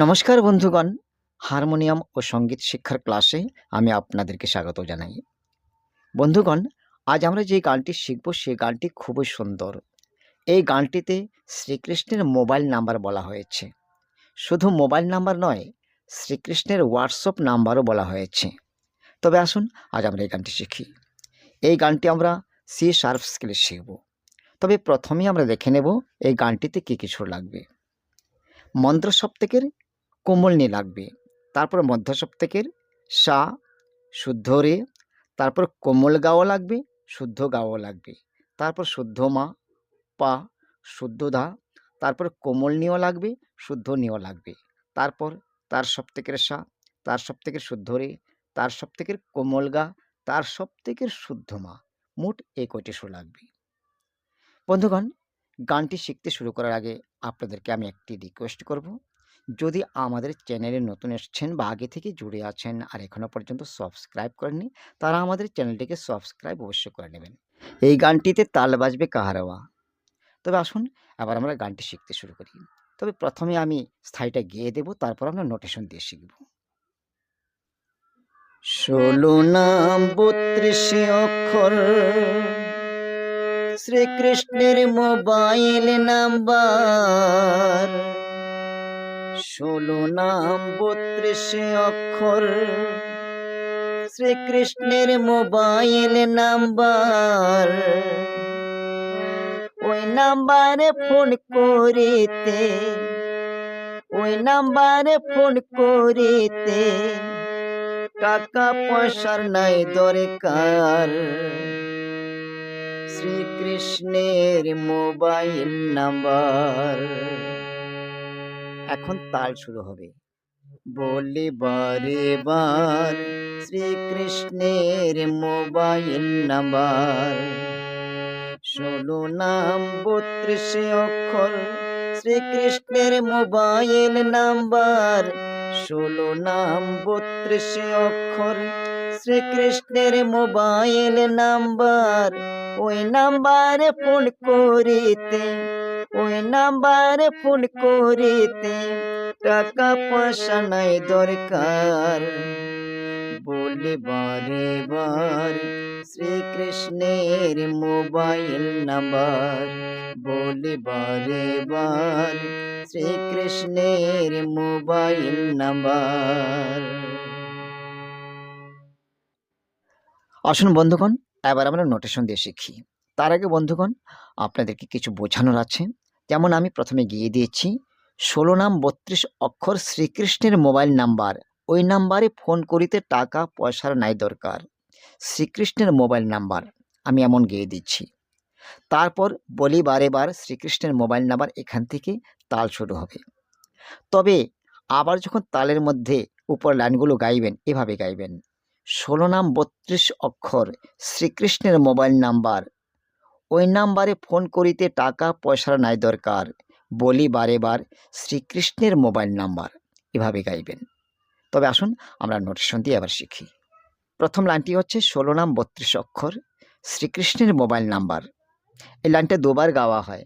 নমস্কার বন্ধুগণ। হারমোনিয়াম ও সংগীত শিক্ষার ক্লাসে আমি আপনাদেরকে স্বাগত জানাই। বন্ধুগণ, আজ আমরা যে গানটি শিখব সেই গানটি খুবই সুন্দর। এই গানটিতে শ্রীকৃষ্ণের মোবাইল নাম্বার বলা হয়েছে। শুধু মোবাইল নাম্বার নয়, শ্রীকৃষ্ণের হোয়াটসঅ্যাপ নাম্বারও বলা হয়েছে। তবে আসুন, আজ আমরা এই গানটি শিখি। এই গানটি আমরা সি শার্প স্কেলে শিখব। তবে প্রথমেই আমরা দেখে নেব এই গানটিতে কী কিছু লাগবে। মন্ত্র সপ্তকের কোমল নি লাগবে। তারপর মধ্য সপ্তকের সা শুদ্ধ রে, তারপর কোমল গাও লাগবে, শুদ্ধ গাও লাগবে। তারপর শুদ্ধ মা, পা, শুদ্ধ ধা, তারপর কোমল নিও লাগবে, শুদ্ধ নিও লাগবে। তারপর তার সপ্তকের সা, তার সপ্তকের শুদ্ধ রে, তার সপ্তকের কোমল গা, তার সপ্তকের শুদ্ধ মা, মোট এই কয়টি সুর লাগবে। বন্ধুগণ, গানটি শিখতে শুরু করার আগে আপনাদেরকে আমি একটি রিকোয়েস্ট করব। যদি আমাদের চ্যানেলে নতুন এসেছেন বা আগে থেকে জুড়ে আছেন আর এখনও পর্যন্ত সাবস্ক্রাইব করেননি, তারা আমাদের চ্যানেলটিকে সাবস্ক্রাইব অবশ্যই করে নেবেন। এই গানটিতে তাল বাজবে কাহারওয়া। তবে আসুন আবার আমরা গানটি শিখতে শুরু করি। তবে প্রথমে আমি স্থায়ীটা গেয়ে দেব, তারপর আমরা নোটেশন দিয়ে শিখব। ষোলো নাম বত্রিশ অক্ষর, শ্রীকৃষ্ণের মোবাইল নাম্বার। ষোলো নাম বত্রিশ অক্ষর। শ্রীকৃষ্ণের মোবাইল নাম্বার। ওই নাম্বারে ফোন করিতে, ওই নাম্বারে ফোন করিতে টাকা পয়সার নাই দরকার। শ্রীকৃষ্ণের মোবাইল নাম্বার। এখন তাল শুরু হবে। বলি, বারে বার, শ্রীকৃষ্ণের মোবাইল নাম্বার। ষোলো নাম, বত্রিশ অক্ষর, শ্রীকৃষ্ণের মোবাইল নাম্বার। ষোলো নাম, বত্রিশ অক্ষর, শ্রীকৃষ্ণের মোবাইল নাম্বার। ওই নাম্বারে ফোন করিতে, ওই নাম্বারে ফোন করিতে টাকা পয়সা নাই দরকার। বলে বারে বার শ্রীকৃষ্ণের মোবাইল নাম্বার। বলে বারে বার শ্রীকৃষ্ণের মোবাইল নাম্বার। আসুন বন্ধুগণ এবার আমরা নোটেশন দিয়ে শিখি। তার আগে বন্ধুগণ, আপনাদেরকে কিছু বোঝানোর আছে। যেমন আমি প্রথমে গিয়ে দিয়েছি, ষোলো নাম বত্রিশ অক্ষর শ্রীকৃষ্ণের মোবাইল নাম্বার। ওই নাম্বারে ফোন করিতে টাকা পয়সার নাই দরকার। শ্রীকৃষ্ণের মোবাইল নাম্বার, আমি এমন গিয়ে দিচ্ছি। তারপর বলি বারে বার শ্রীকৃষ্ণের মোবাইল নাম্বার এখান থেকে তাল শুরু হবে। তবে আবার যখন তালের মধ্যে উপর লাইনগুলো গাইবেন, এভাবে গাইবেন। ষোলো নাম বত্রিশ অক্ষর, শ্রীকৃষ্ণের মোবাইল নাম্বার। ওই নাম্বারে ফোন করিতে টাকা, পয়সার নাই দরকার। বলি বারে বার শ্রীকৃষ্ণের মোবাইল নাম্বার। এভাবে গাইবেন। তবে আসুন আমরা নোটেশন দিয়ে আবার শিখি। প্রথম লাইনটি হচ্ছে ষোলো নাম বত্রিশ অক্ষর, শ্রীকৃষ্ণের মোবাইল নাম্বার। এই লাইনটা দুবার গাওয়া হয়।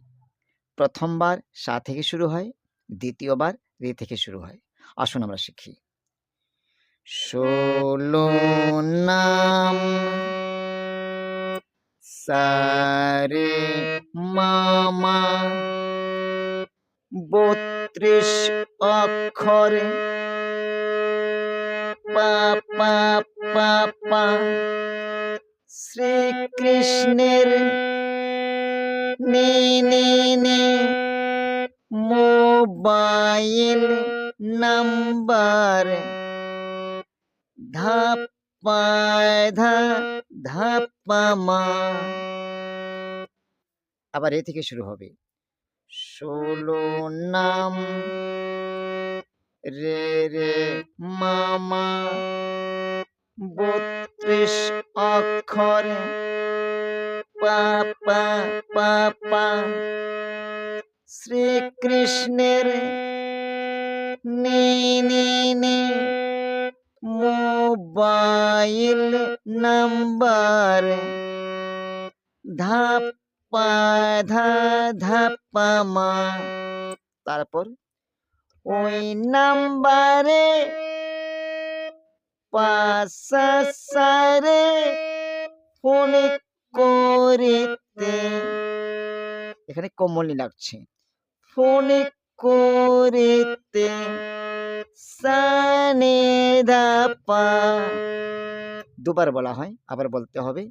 প্রথমবার সা থেকে শুরু হয়, দ্বিতীয়বার রে থেকে শুরু হয়। আসুন আমরা শিখি। ষোলো নাম সারে মামা। বত্রিশ অক্ষর পাপা পাপা শ্রীকৃষ্ণের নে মোবাইল নাম্বার। ধা আবার এ থেকে শুরু হবে। ষোলো নাম রে রে মামা বত্রিশ অক্ষর পাপা পাপা শ্রীকৃষ্ণের নে নে নে। Mobile number. ধাপ্পা ধা ধাপ্পা মা। তারপর ওই নাম্বারে পাশাসারে ফোন করিতে। এখানে কমলি লাগছে ফোন করিতে। সানে পা দুবার বলা হয়, আবার বলতে হবে,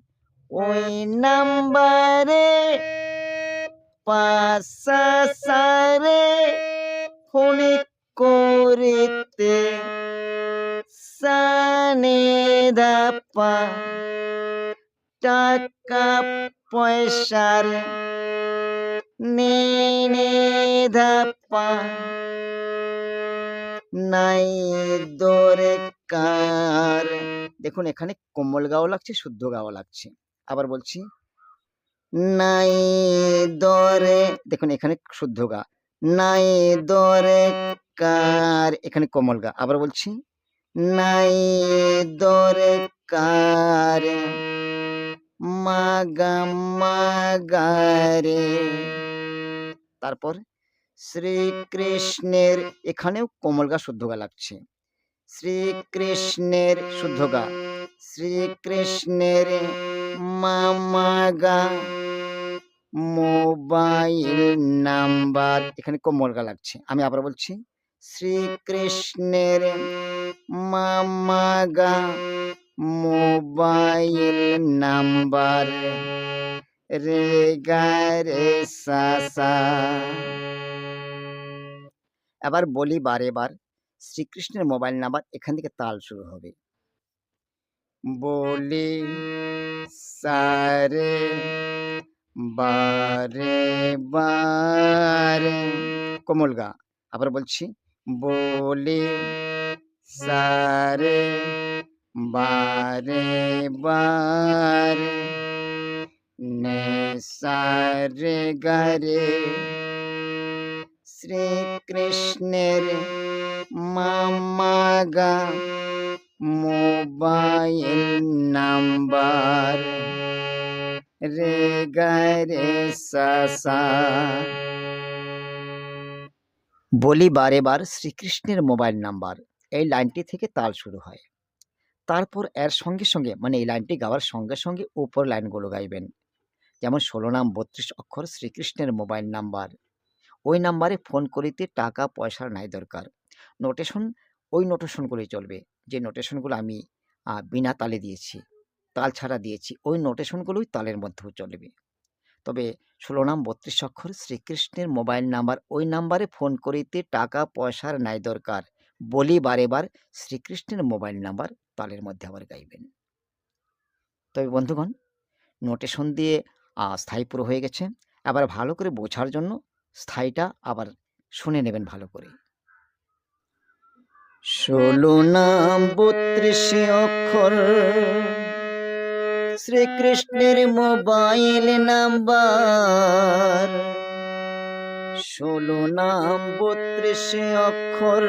ওই নাম্বারে পাশাসারে ফোন করিতে সানে পা টাকা পয়সার নেনে ধাপা নাই দরে কার। দেখুন, এখানে কোমল গাও লাগছে, শুদ্ধ গাও লাগছে। আবার বলছি নাই দরে, দেখুন, এখানে শুদ্ধ গা। নাই দরে কার, এখানে কোমল গা। আবার বলছি নাই দরে কার, মাগা মাগারে। তারপর শ্রীকৃষ্ণের এখানেও কোমলগা শুদ্ধগা লাগছে। শ্রীকৃষ্ণের শুদ্ধগা শ্রীকৃষ্ণের মামাগা মোবাইল নাম্বার। এখানে কোমলগা লাগছে। আমি আবার বলছি, শ্রীকৃষ্ণের মামাগা মোবাইল নাম্বার। রে গা রে সা সা এবার বলি বারে বার শ্রীকৃষ্ণের মোবাইল নাম্বার এখান থেকে তাল শুরু হবে। বলি সারে, বারে বারে। কোমল গা, আবার বলছি, বলি সারে, বারে বারে। সারে গারে শ্রীকৃষ্ণের মামাগা মোবাইল নাম্বার রে গারে সাসা বলি বারে বার শ্রীকৃষ্ণের মোবাইল নাম্বার এই লাইনটি থেকে তাল শুরু হয় তারপর এর সঙ্গে সঙ্গে মানে এই লাইনটি গাওয়ার সঙ্গে সঙ্গে উপর লাইনগুলো গাইবেন যেমন ষোলো নাম বত্রিশ অক্ষর শ্রীকৃষ্ণের মোবাইল নাম্বার। ওই নাম্বারে ফোন করিতে টাকা পয়সার নাই দরকার। নোটেশন ওই নোটেশনগুলোই চলবে। যে নোটেশনগুলো আমি বিনা তালে দিয়েছি, তাল ছাড়া দিয়েছি, ওই নোটেশনগুলোই তালের মধ্যেও চলবে। তবে ষোলো নাম বত্রিশ অক্ষর শ্রীকৃষ্ণের মোবাইল নাম্বার, ওই নাম্বারে ফোন করিতে টাকা পয়সার নাই দরকার। বলি বারে বার শ্রীকৃষ্ণের মোবাইল নাম্বার তালের মধ্যে আবার গাইবেন। তবে বন্ধুগণ নোটেশন দিয়ে স্থায়ী পুরো হয়ে গেছে। আবার ভালো করে বোঝার জন্য স্থায়ীটা আবার শুনে নেবেন ভালো করে। ষোলো নাম বত্রিশ অক্ষর। শ্রীকৃষ্ণের মোবাইল নাম্বার। ষোলো নাম বত্রিশ অক্ষর।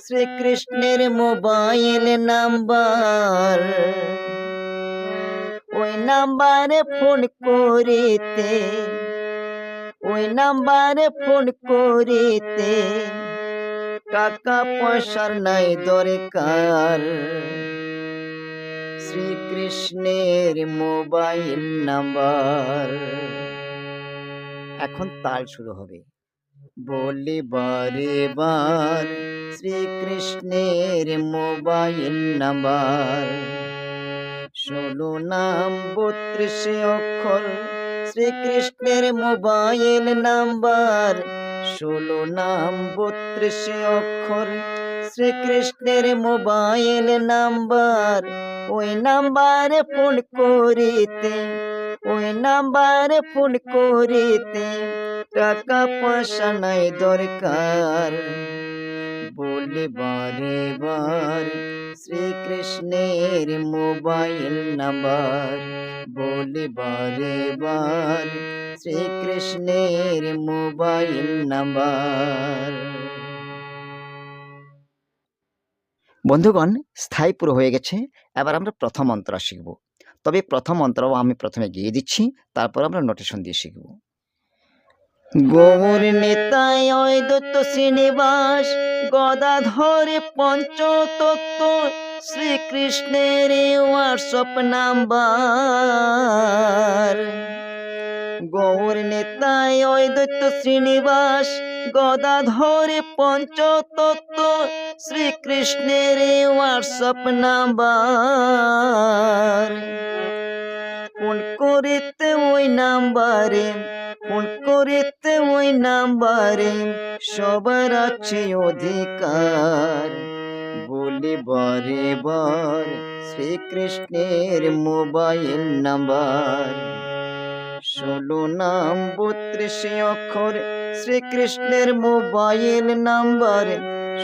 শ্রীকৃষ্ণের মোবাইল নাম্বার। ওই নাম্বারে ফোন করিতে, ওই নাম্বারে ফোন করিতে। টাকা পয়সার নাই দরকার। শ্রীকৃষ্ণের মোবাইল নাম্বার। এখন তাল শুরু হবে। বলি বারে বার, শ্রীকৃষ্ণের মোবাইল নাম্বার। ষোলো নাম বত্রিশ অক্ষর। শ্রীকৃষ্ণের মোবাইল নাম্বার। ষোলো নাম বত্রিশ অক্ষর। শ্রীকৃষ্ণের মোবাইল নাম্বার। ওই নাম্বারে ফোন করিতে, ওই নাম্বারে ফোন করিতে। টাকা পয়সা নাই দরকার। বলে, বারে বার, শ্রীকৃষ্ণের মোবাইল নাম্বার। বলে, বারে বার, শ্রীকৃষ্ণের মোবাইল নাম্বার। বন্ধুগণ, স্থায়ী পুরো হয়ে গেছে। এবার আমরা প্রথম অন্তরা শিখব। তবে প্রথম অন্তরাও আমি প্রথমে গিয়ে দিচ্ছি, তারপর আমরা নোটেশন দিয়ে শিখব। গৌর নেতায় অদ্বৈত শ্রীনিবাস, গদাধর পঞ্চতত্ত্ব, শ্রীকৃষ্ণের হোয়াটসঅ্যাপ নাম্বার। গৌর নেতায় অদ্বৈত শ্রীনিবাস, গদাধর পঞ্চতত্ত্ব, শ্রীকৃষ্ণের হোয়াটসঅ্যাপ নাম্বার। ফোন করিতে ওই নাম্বারে ফোন করিতে ওই নাম্বারে সবার আছে অধিকার। বলি, বারে বার, শ্রীকৃষ্ণের মোবাইল নাম্বার। ষোলো নাম, বত্রিশ অক্ষর, শ্রীকৃষ্ণের মোবাইল নাম্বার।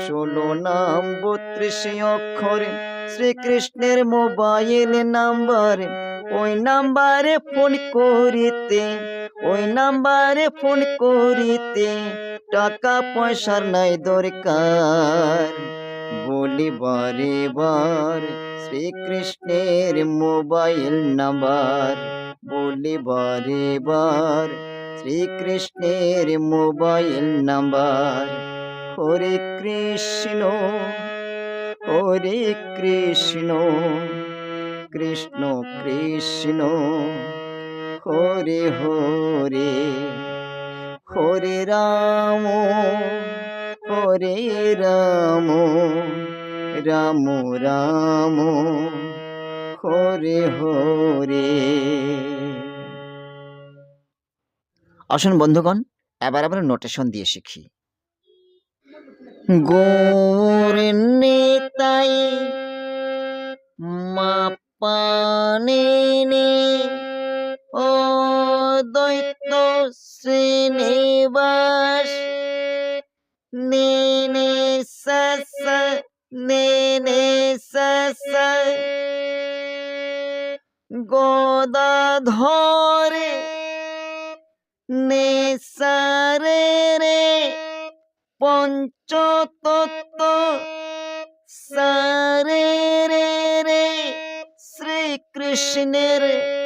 ষোলো নাম, বত্রিশ অক্ষর, শ্রীকৃষ্ণের মোবাইল নাম্বার। ওই নাম্বারে ফোন করিতে ওই নাম্বারে ফোন করিতে টাকা পয়সার নাই দরকার। বলি, বারে বার শ্রীকৃষ্ণের মোবাইল নাম্বার। বলি, বারে বার শ্রীকৃষ্ণের মোবাইল নাম্বার। হরে কৃষ্ণ হরে কৃষ্ণ কৃষ্ণ কৃষ্ণ। হরে হরে হরে রাম হরে রাম রাম রাম হরে হরে। আসুন বন্ধুগণ এবার আমরা নোটেশন দিয়ে শিখি। গৌর নেতাই মাপানে নে ও দৈত্য শ্রীনিবাস নে নে সস নে নে সস নে সারে রে, পঞ্চতত্ত্ব সারে রে রে, শ্রীকৃষ্ণের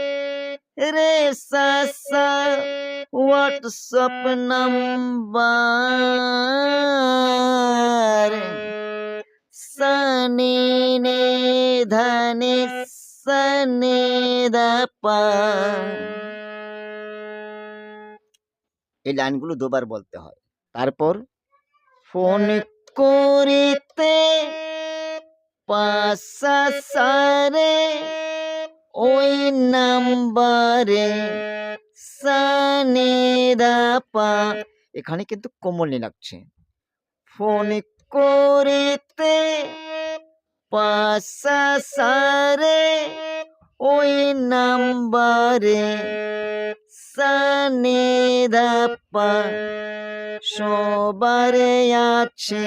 রে সাসা হোয়াটসঅ্যাপ নাম্বার সনে নে ধনে সনে দাপা এই লাইনগুলো দুবার বলতে হয়। তারপর, ফোন করিতে পাশা সারে ওই নাম্বারে সানে দাপা এখানে কিন্তু কোমল লাগছে। ফোন করিতে পাশা সারে ওই নাম্বারে সানে দাপা সবারে আছে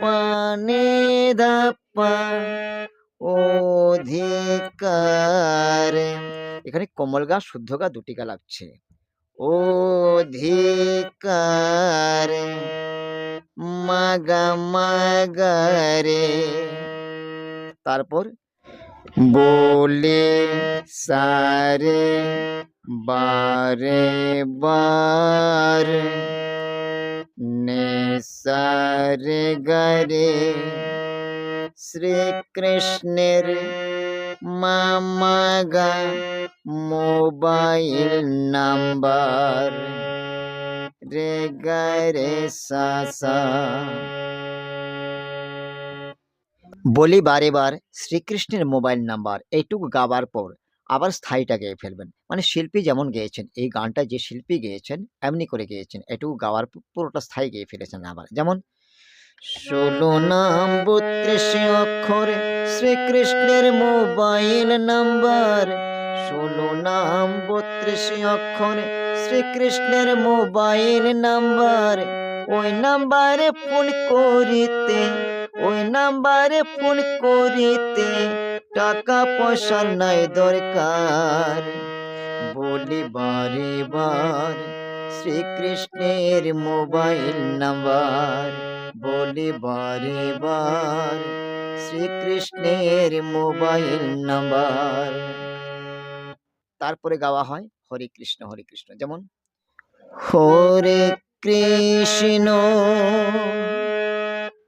পানে দাপা অধিকার। এখানে কমল গা, শুদ্ধ গা দুটি গা লাগছে। অধিকার। মাগা মাগারে তারপর বলে সারে, বারে, বার। নে সারে গরে। শ্রীকৃষ্ণের মামাগা মোবাইল নাম্বার। রে সাসা। বলি বারে বার শ্রীকৃষ্ণের মোবাইল নাম্বার, এইটুকু গাবার পর আবার স্থায়ীটা গেয়ে ফেলবেন। মানে শিল্পী যেমন গেয়েছেন, এই গানটা যে শিল্পী গেয়েছেন, এমনি করে গেয়েছেন এটুকু গাওয়ার পর পুরোটা স্থায়ী গেয়ে ফেলেছেন আবার। যেমন ষোলো নাম বত্রিশ অক্ষরে শ্রীকৃষ্ণের মোবাইল নাম্বার। ষোলো নাম বত্রিশ অক্ষরে শ্রীকৃষ্ণের মোবাইল নাম্বার। ওই নাম্বারে ফোন করিতে, ওই নাম্বারে ফোন করিতে টাকা পয়সা নাই দরকার। বলি বারে বার শ্রীকৃষ্ণের মোবাইল নাম্বার বলি বারে বার। শ্রীকৃষ্ণের মোবাইল নাম্বার। তারপরে গাওয়া হয় হরে কৃষ্ণ হরে কৃষ্ণ। যেমন, হরে কৃষ্ণ,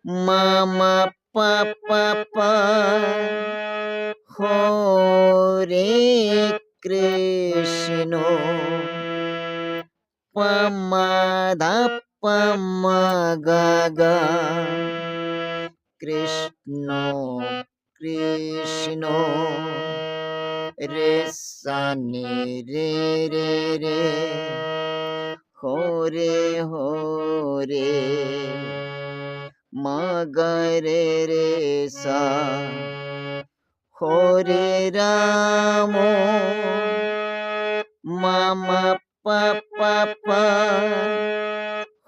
মামা, পাপা, পা, হরে কৃষ্ণ। পামাধা পামাগা কৃষ্ণ কৃষ্ণ রে সানি রে রে রে হরে হরে মগরে রে সা হরে রাম মামা পাপা পা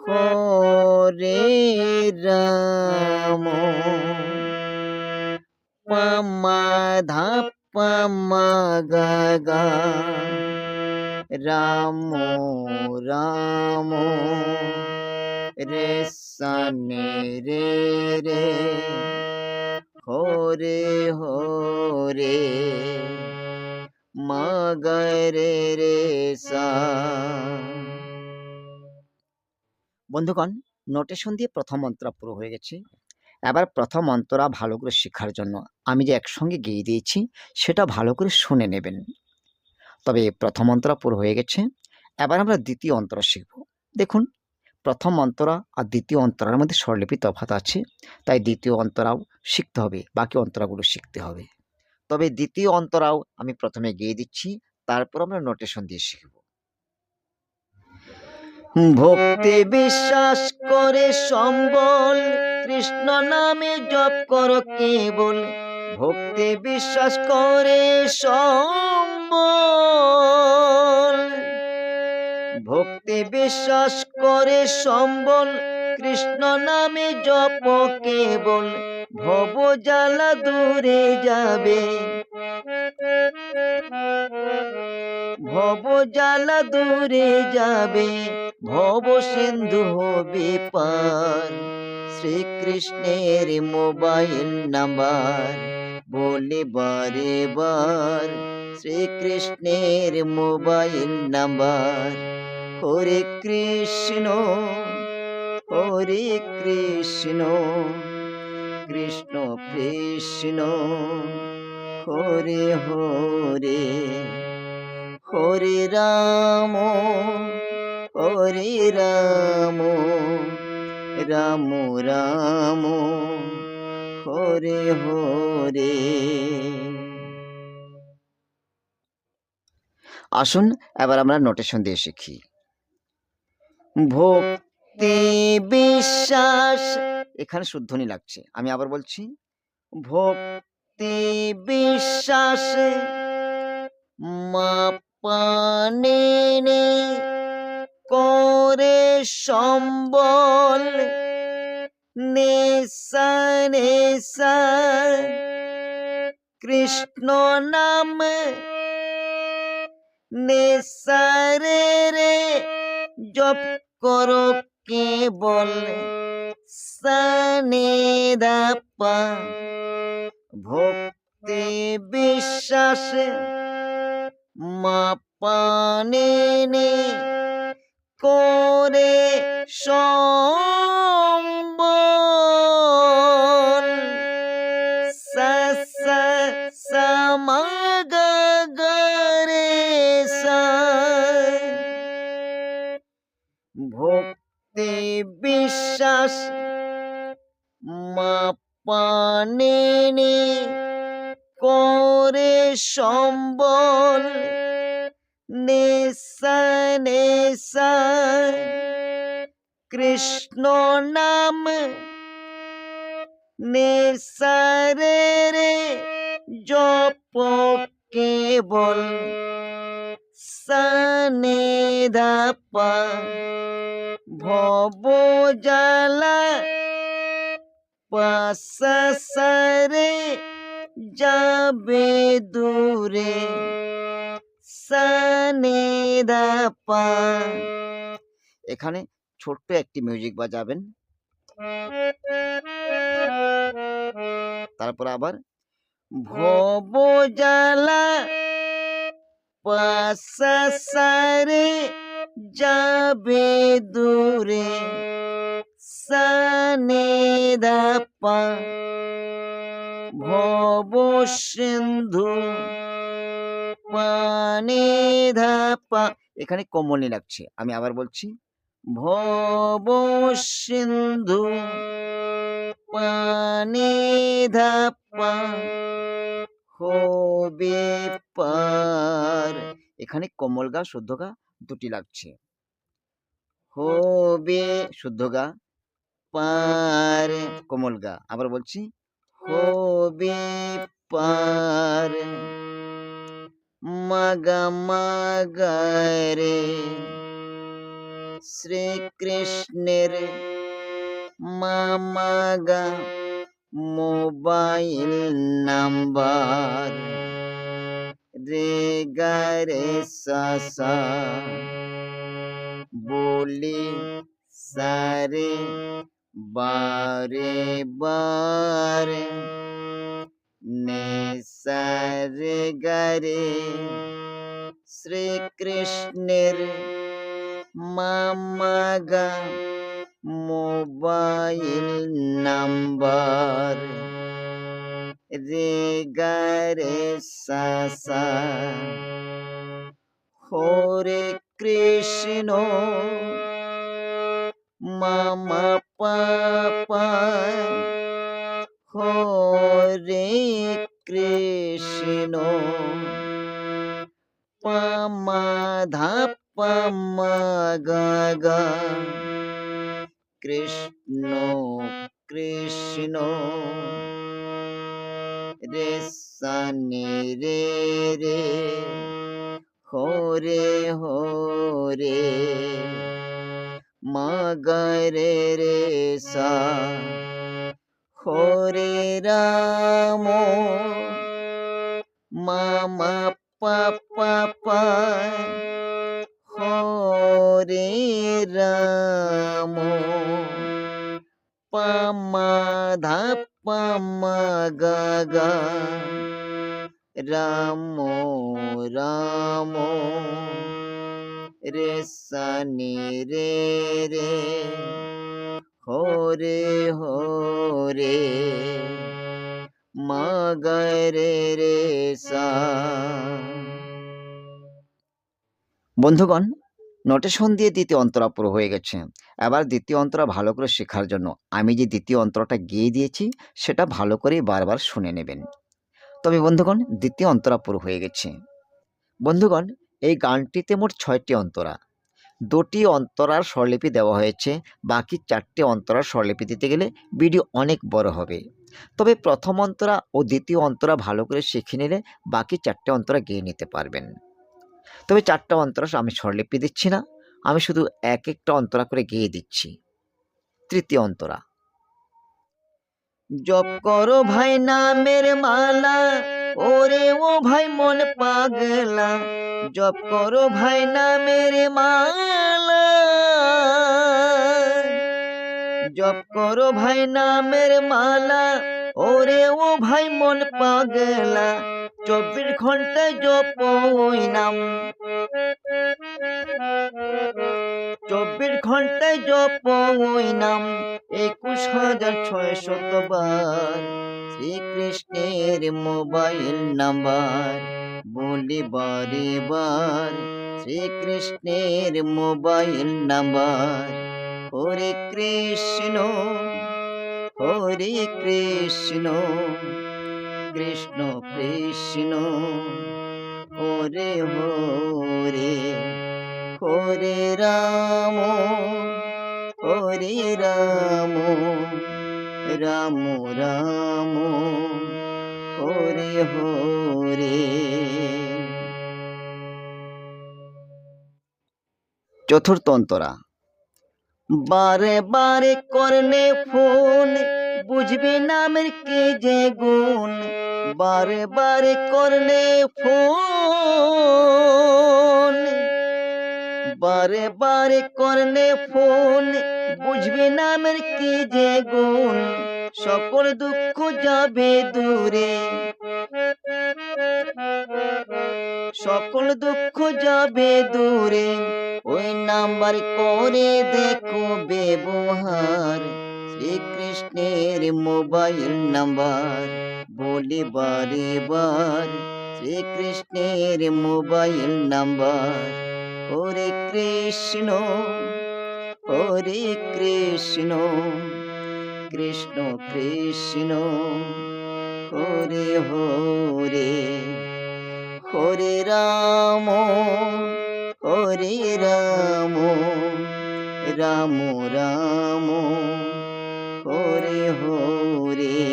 হরে রাম। পামাধা পামাগা রাম রাম। রে সানে রে রে। হরে হরে। মগরে রে সা। বন্ধুগণ নোটেশন দিয়ে প্রথম মন্ত্র পুরো হয়ে গেছে। এবার প্রথম মন্ত্রটা ভালো করে শেখার জন্য আমি যে একসঙ্গে গেয়ে দিয়েছি, সেটা ভালো করে শুনে নেবেন। তবে প্রথম অন্তরা পুরো হয়ে গেছে। এবার আমরা দ্বিতীয় অন্তরা শিখব। দেখুন, প্রথম অন্তরা আর দ্বিতীয় অন্তরার মধ্যে স্বরলিপি তফাৎ আছে, তাই দ্বিতীয় অন্তরাও শিখতে হবে, বাকি অন্তরাগুলো শিখতে হবে। তবে দ্বিতীয় অন্তরাও আমি প্রথমে গেয়ে দিচ্ছি, তারপর আমরা নোটেশন দিয়ে শিখব। ভক্তি বিশ্বাস করে সম্বল, কৃষ্ণ নামে জপ করো কেবল। ভক্তি বিশ্বাস করে সম্বল। ভক্তি বিশ্বাস করে সম্বল কৃষ্ণ নামে জপ কেবল, ভব জ্বালা দূরে যাবে। ভব জ্বালা দূরে যাবে, ভব সিন্ধু হবে পার। শ্রীকৃষ্ণের মোবাইল নাম্বার বলে বারে বার। শ্রীকৃষ্ণের মোবাইল নাম্বার, হরে কৃষ্ণ। হরে কৃষ্ণ কৃষ্ণ কৃষ্ণ, হরে হরে হরে রাম হরে রাম রাম রাম, হরে হরে। আসুন, এবার আমরা নোটেশন দিয়ে শিখি। ভক্তি বিশ্বাস। এখানে শুদ্ধনি লাগছে। আমি আবার বলছি ভক্তি বিশ্বাস মাপানে করে সম্বল নেশা নেশা। কৃষ্ণ নাম নেশারে রে জপ করো কেবল বলে? দাপা ভক্তি বিশ্বাসে মাপানে করে সম্বল নে করে সম্বল, নেশা নেশা। কৃষ্ণ নাম নেশারে রে জপ কেবল, সানে ধাপা ভব জ্বালা পাশাসারে যাবে দূরে সানে ধাপা এখানে ছোট্ট একটি মিউজিক বাজাবেন তারপর আবার ভব জ্বালা পাশাসারে যাবে দূরে সানে ধাপা ভব সিন্ধু পানে ধাপা এখানে কমলি লাগছে, আমি আবার বলছি ভব সিন্ধু পানে ধাপা হবে পার এখানে কমল গা, শুদ্ধ গা, দুটি লাগছে। হবে, শুদ্ধ গা। পার কমল গা আবার বলছি, হবে পার মাগা মাগারে শ্রীকৃষ্ণের মামাগা মোবাইল নাম্বার রে গারে সাসা বলি সারে বারে বারে নে সারে গারে শ্রীকৃষ্ণের মামাগা মোবাইল নাম্বার রে গারে সাসা হরে কৃষ্ণ মামা হরে কৃষ্ণ। পামা ধাপা গা কৃষ্ণ কৃষ্ণ। রে সানি রে রে হরে হরে মাগরে রে সা হরে রাম মামা পাপা পা হরে রাম পামা ধাপা গা রাম রাম রে সানি রে রে হরে হরে মাগরে রে সা বন্ধুগণ নোটেশন দিয়ে দ্বিতীয় অন্তরা পুরো হয়ে গেছে। এবার দ্বিতীয় অন্তরা ভালো করে শেখার জন্য আমি যে দ্বিতীয় অন্তরাটা গিয়ে দিয়েছি, সেটা ভালো করে বারবার শুনে নেবেন। তবে বন্ধুগণ, দ্বিতীয় অন্তরা পুরো হয়ে গেছে। বন্ধুগণ এই গানটিতে মোট ছয়টি অন্তরা। দুটি অন্তরার স্বরলিপি দেওয়া হয়েছে। বাকি চারটি অন্তরার স্বরলিপি দিতে গেলে ভিডিও অনেক বড় হবে। তবে প্রথম অন্তরা ও দ্বিতীয় অন্তরা ভালো করে শিখে নিলে বাকি চারটে অন্তরা গিয়ে নিতে পারবেন। তবে চারটা অন্তরা আমি স্বরলিপি দিচ্ছি না। আমি শুধু এক একটা অন্তরা করে গিয়ে দিচ্ছি। তৃতীয় অন্তরা। জপ করো ভাই নামের মালা। ওরে ও ভাই মন পাগলা। জপ করো ভাই না মেরে মালা। জপ করো ভাই নামের মালা। ওরে ও ভাই মন পাগলা, চব্বিশ ঘণ্টা জপ ওই নাম চব্বিশ ঘন্টায় জপ ওই নাম একুশ হাজার ছয় শতবার শ্রীকৃষ্ণের মোবাইল নাম্বার, বলি বারে বার। শ্রীকৃষ্ণের মোবাইল নাম্বার হরে কৃষ্ণ হরে কৃষ্ণ কৃষ্ণ কৃষ্ণ, হরে হরে হরে রাম হরে রাম রাম রাম, হরে হরে। চতুর্থ অন্তরা। বারে বারে করলে ফোন, বুঝবে নামের কে যে গুণ। বারে বারে করলে ফোন, বারে বারে করলে ফোন, বুঝবে নামের কি যে গুণ। সকল দুঃখ যাবে দূরে। সকল দুঃখ যাবে দূরে। ওই নাম্বার করে দেখো ব্যবহার। শ্রীকৃষ্ণের মোবাইল নাম্বার। বলি বারে বার শ্রীকৃষ্ণের মোবাইল নাম্বার। হরে কৃষ্ণ হরে কৃষ্ণ। কৃষ্ণ কৃষ্ণ, হরে হরে। হরে রাম। হরে রাম রাম রাম হরে হরে।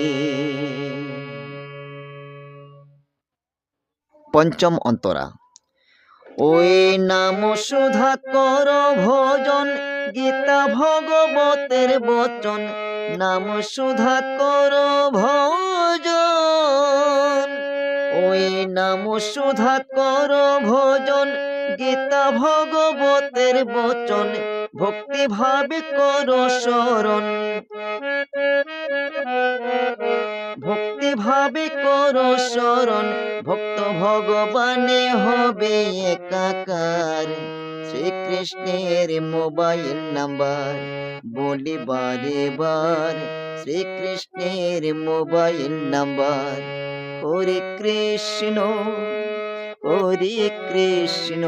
পঞ্চম অন্তরা। ওই নাম সুধা কর ভজন, গীতা ভগবতের বচন। নাম সুধা কর ভজন, ওই নাম সুধা কর ভজন গীতা ভগবতের বচন, ভক্তি ভাবে কর শরণ। ভক্তি ভাবে কর শরণ, ভক্ত ভগবানে হবে একাকার। শ্রীকৃষ্ণের মোবাইল নাম্বার, বলি বারে বার। শ্রীকৃষ্ণের মোবাইল নাম্বার, হরে কৃষ্ণ। হরে কৃষ্ণ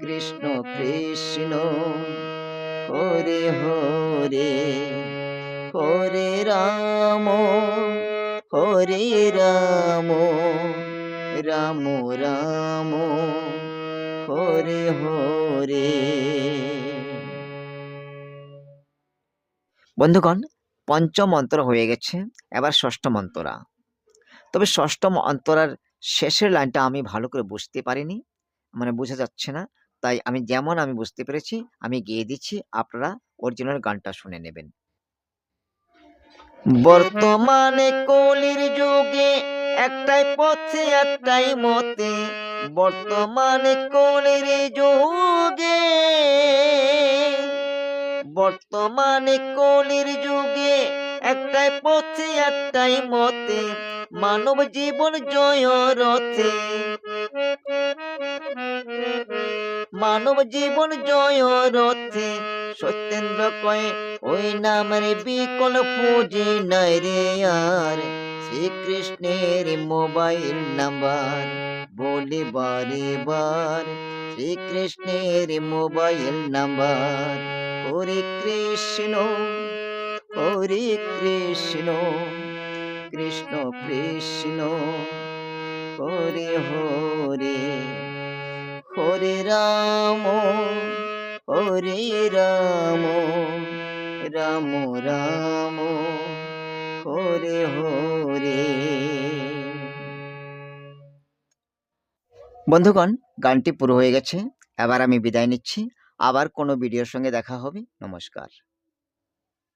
কৃষ্ণ কৃষ্ণ, হরে হরে হরে রাম হরে রাম রাম রাম, হরে হরে। বন্ধুগণ পঞ্চম অন্তর হয়ে গেছে, এবার ষষ্ঠম অন্তরা তবে ষষ্ঠম অন্তরার শেষের লাইনটা আমি ভালো করে বুঝতে পারিনি মানে বোঝা যাচ্ছে না। তাই আমি যেমন আমি বুঝতে পেরেছি, আমি গেয়ে দিচ্ছি, আপনারা অরিজিনাল গানটা শুনে নেবেন। বর্তমানে কলির যুগে একটাই পথে, একটাই মতে, বর্তমানে কলির যুগে, বর্তমানে কলির যুগে একটাই পথে, একটাই মতে মানব জীবন জয় রথে। মানব জীবন জয় রথে। সত্যেন্দ্র কয়ে, ওই নামের বিকল পুঁজি নাই রে আর। শ্রীকৃষ্ণের মোবাইল নাম্বার, বলি বারে বার। শ্রীকৃষ্ণের মোবাইল নাম্বার, হরে কৃষ্ণ হরে কৃষ্ণ। কৃষ্ণ কৃষ্ণ। হরে হরে। হরে রাম হরে রাম। রাম রাম। হরে হরে। বন্ধুগণ, গানটি পুরো হয়ে গেছে। এবার আমি বিদায় নিচ্ছি। আবার কোনো ভিডিওর সঙ্গে দেখা হবে। নমস্কার।